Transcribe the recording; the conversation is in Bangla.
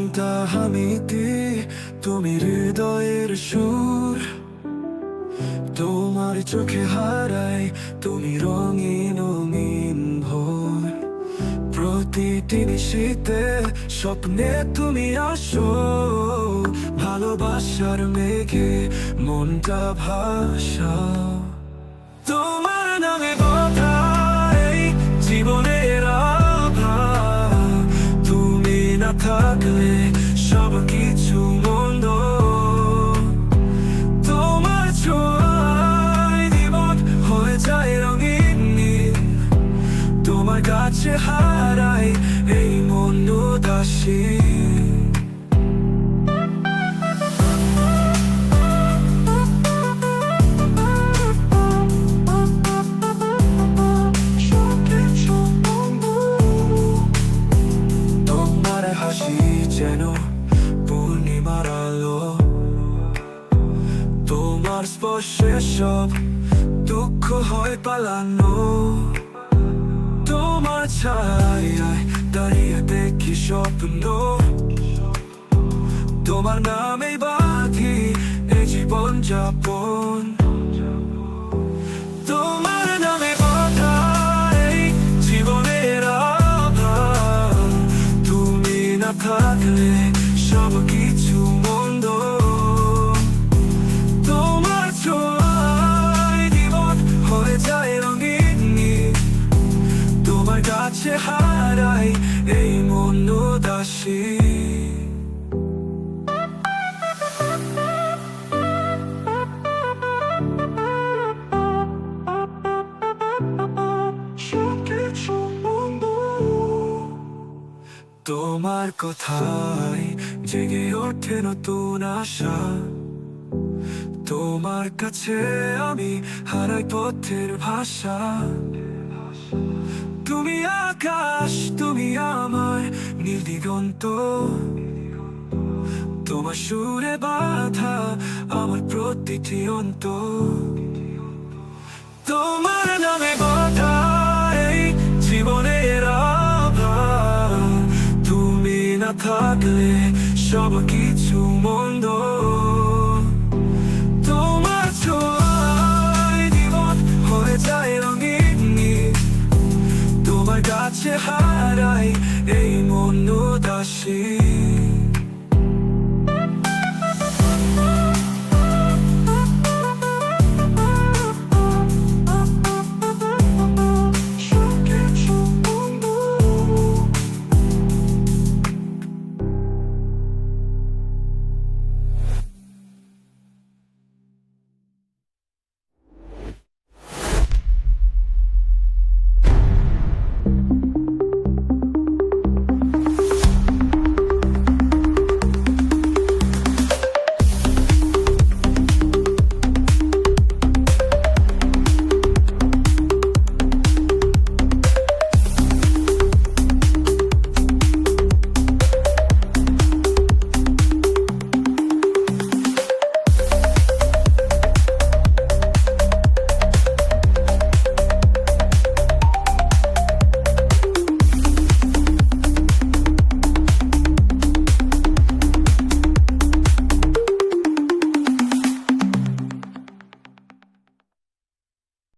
আমি তুমি হৃদয়ের সুর। তোমার চোখে হারাই, তুমি রঙিন ভোর। প্রতিটি শীতে স্বপ্নে তুমি আসো, ভালোবাসার মেঘে মনটা ভাষা তোমার থাকলে সব কিছু মন্দ তোমার ছোঁয়ায় জীবন হয়ে যায় রঙিন তোমার কাছে হারাই এই মন উদাসী পূর্ণিমার আলো তোমার স্পর্শে সব দুঃখ হয় পালানো। তোমার ছায় দাঁড়িয়ে দেখি স্বপ্ন। তোমার নামে বাঁধি এ জীবন যাপন। উদাসী তোমার কথায় জেগে ওঠে নতুন আশা। তোমার কাছে আমি হারাই পথের ভাষা। তুমি আকাশ, তুমি আমার নীল দিগন্ত। তোমার সুরে বাধা আমার প্রতিটি অন্ত। তোমার নামে বাধাই জীবনের আভা। তুমি না থাকলে সব কিছু মন্দ কাছে হারাই এই মন উদাসী